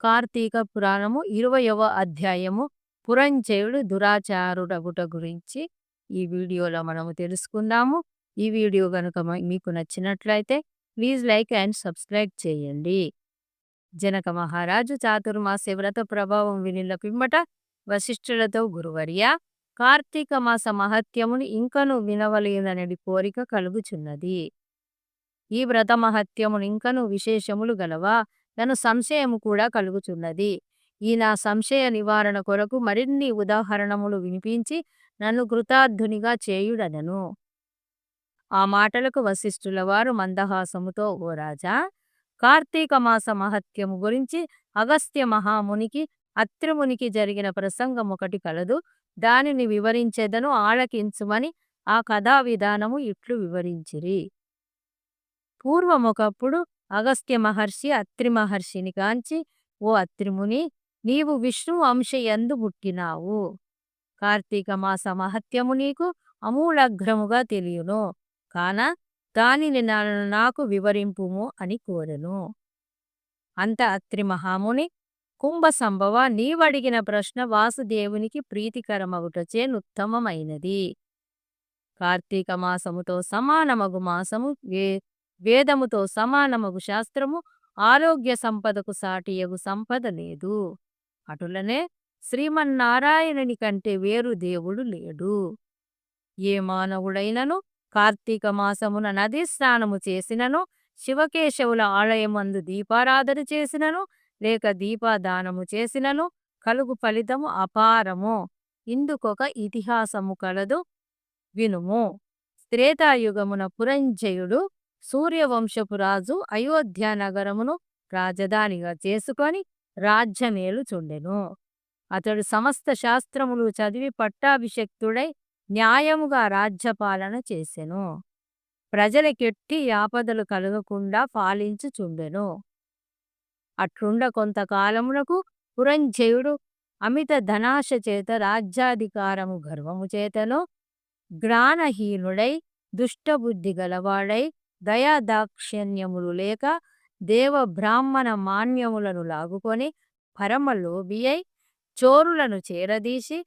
కార్తీక పురాణము ఇరవయవ అధ్యాయము పురంజయుడు దురాచారుడగుట గురించి ఈ వీడియోలో మనము తెలుసుకుందాము. ఈ వీడియో కనుక మీకు నచ్చినట్లయితే ప్లీజ్ లైక్ అండ్ సబ్స్క్రైబ్ చేయండి. జనక మహారాజు చాతుర్మాస వ్రత ప్రభావం వినిల పిమ్మట వశిష్ఠులతో గురువర్య కార్తీక మాస మహత్యమును ఇంకను వినవలేదనడి కోరిక కలుగుచున్నది. ఈ వ్రత మహత్యమును ఇంకను విశేషములు గలవా? నన్ను సంశయము కూడా కలుగుచున్నది. ఈ నా సంశయ నివారణ కొరకు మరిన్ని ఉదాహరణములు వినిపించి నన్ను కృతార్థునిగా చేయుడనను. ఆ మాటలకు వశిష్ఠుల వారు మందహాసముతో ఓ రాజా కార్తీక మాస మహత్యము గురించి అగస్త్య మహామునికి అత్రిమునికి జరిగిన ప్రసంగం ఒకటి కలదు. దానిని వివరించేదను ఆలకించుమని ఆ కథా విధానము ఇట్లు వివరించిరి. పూర్వమొకప్పుడు అగస్త్య మహర్షి అత్రి మహర్షిని కాంచి ఓ అత్రిముని నీవు విష్ణు అంశయందు పుట్టినావు. కార్తీక మాస మహత్యము నీకు అమూలగ్రముగా తెలియను. కాన దానిని నాకు వివరింపుము అని కోరెను అంత అత్రి మహాముని కుంభ సంభవ నీవడిగిన ప్రశ్న వాసుదేవునికి ప్రీతికరమగుటచే నుత్తమమైనది. కార్తీక మాసముతో సమానమగు మాసము ఏ వేదముతో సమానమగు శాస్త్రము ఆరోగ్య సంపదకు సాటియగు సంపద లేదు. అటులనే శ్రీమన్నారాయణుని కంటే వేరు దేవుడు లేడు. ఏ మానవుడైనను కార్తీక మాసమున నది స్నానము చేసినను శివకేశవుల ఆలయమందు దీపారాధన చేసినను లేక దీపాదానము చేసినను కలుగు ఫలితము అపారము. ఇందుకొక ఇతిహాసము కలదు. వినుము. త్రేతాయుగమున పురంజయుడు సూర్యవంశపు రాజు అయోధ్య నగరమును రాజధానిగా చేసుకొని రాజ్యమేలుచుండెను అతడు సమస్త శాస్త్రములు చదివి పట్టాభిషక్తుడై న్యాయముగా రాజ్యపాలన చేసెను. ప్రజలకెట్టి ఆపదలు కలగకుండా పాలించుచుండెను అట్లుండ కొంతకాలమునకు పురంజయుడు అమిత ధనాశ చేత రాజ్యాధికారము గర్వము చేతను జ్ఞానహీనుడై దుష్టబుద్ధి గలవాడై దయాదాక్షిణ్యములు లేక దేవ బ్రాహ్మణ మాన్యములను లాగుకొని పరమలోబియై చోరులను చేరదీసి